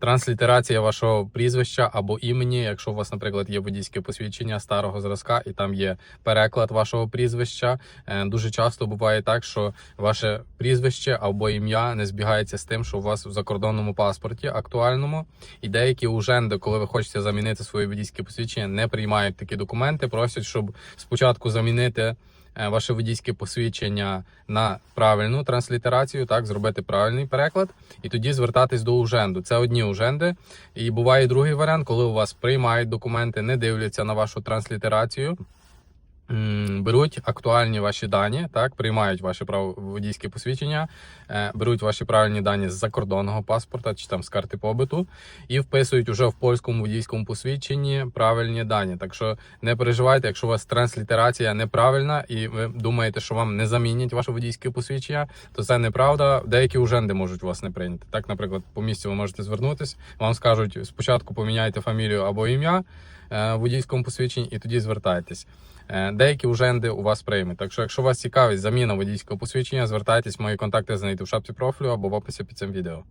Транслітерація вашого прізвища або імені, якщо у вас, наприклад, є водійське посвідчення старого зразка, і там є переклад вашого прізвища. Е, Дуже часто буває так, що ваше прізвище або ім'я не збігається з тим, що у вас в закордонному паспорті актуальному. І деякі уженди, коли ви хочете замінити своє водійське посвідчення, не приймають такі документи. Просять, щоб спочатку замінити ваше водійське посвідчення на правильну транслітерацію, так зробити правильний переклад, і тоді звертатись до уженду. Це одні уженди. І буває другий варіант, коли у вас приймають документи, не дивляться на вашу транслітерацію. Беруть актуальні ваші дані, так приймають ваше право водійське посвідчення, е, беруть ваші правильні дані з закордонного паспорта чи там з карти побиту і вписують уже в польському водійському посвідченні правильні дані. Так що не переживайте, якщо у вас транслітерація неправильна і ви думаєте, що вам не замінять ваше водійське посвідчення, то це неправда. Деякі уженди можуть вас не прийняти. Так, наприклад, по місці ви можете звернутися, вам скажуть спочатку поміняйте фамілію або ім'я е, в водійському посвідченні, і тоді звертайтесь. Деякі уженди у вас приймуть. Так що, якщо вас цікавить заміна водійського посвідчення, звертайтесь, мої контакти знайдете в шапці профілю або в описі під цим відео.